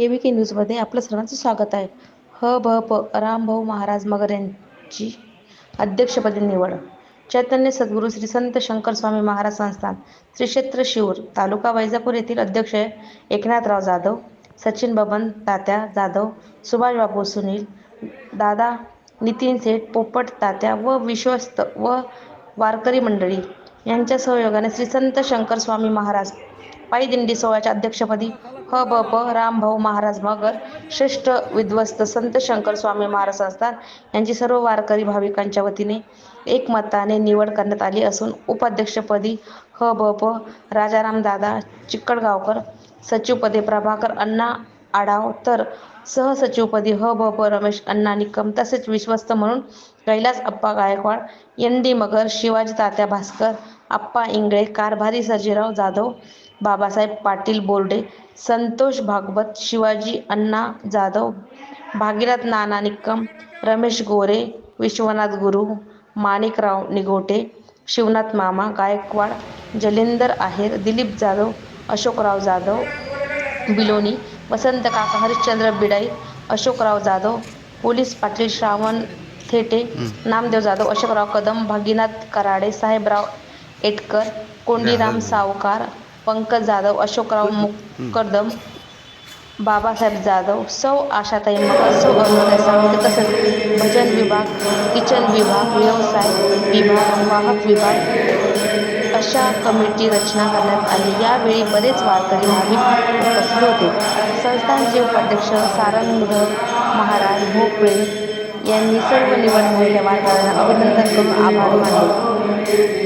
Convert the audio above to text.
के न्यूजमध्ये आपलं सर्वांचं स्वागत आहे. ह भ प रामभाऊ महाराज मगर यांची अध्यक्षपदी निवड. चैतन्य सद्गुरू श्री संत शंकर स्वामी महाराज संस्थान श्री क्षेत्र शिवूर तालुका वैजापूर येथील अध्यक्ष एकनाथराव जाधव सचिन बबन तात्या जाधव सुभाष बापू सुनील दादा नितीन सेठ पोपट तात्या व विश्वस्त व वारकरी मंडळी यांच्या सहयोगाने श्री संत शंकर स्वामी महाराज पायी दिंडी सोहळ्याच्या अध्यक्षपदी ह ब प रामभाऊ महाराज मगर श्रेष्ठ विध्वस्त संत शंकर स्वामी महाराज संस्थान यांची सर्व वारकरी भाविकांच्या वतीने एकमताने निवड करण्यात आली असून उपाध्यक्षपदी ह ब प राजाराम दादा चिक्कडगावकर सचिवपदी प्रभाकर अण्णा आढाव तर सहसचिवपदी ह ब प रमेश अण्णा निकम तसेच विश्वस्त म्हणून कैलास अप्पा गायकवाड एन डी मगर शिवाजी तात्या भास्कर आप्पा इंगळे कारभारी सर्जेराव जाधव बाबासाहेब पाटील बोर्डे संतोष भागवत शिवाजी अण्णा जाधव भागीरथ नाना निकम रमेश गोरे विश्वनाथ गुरु माणिकराव निगोटे शिवनाथ मामा गायकवाड जलिंदर आहेर दिलीप जाधव अशोकराव जाधव बिलोनी वसंत काका हरिश्चंद्र बिडाई अशोकराव जाधव पोलीस पाटील श्रावण थेटे नामदेव जाधव अशोकराव कदम भागीनाथ कराडे साहेबराव एटकर कोंडीराम सावकार पंकज जाधव अशोकराव मुकदम बाबासाहेब जाधव सौ आशाताई मगर सौ अरुणाताई सावंत तसंच भजन विभाग किचन विभाग व्यवसाय विभाग वाहक विभाग अशा कमिटी रचना करण्यात आली. यावेळी बरेच वारकरी भाविक उपस्थित होते. संस्थानचे उपाध्यक्ष सारंग महाराज भोपळे यांनी सर्व निवड झालेल्या वारकऱ्यांना अभिनंदन करून आभार मानले.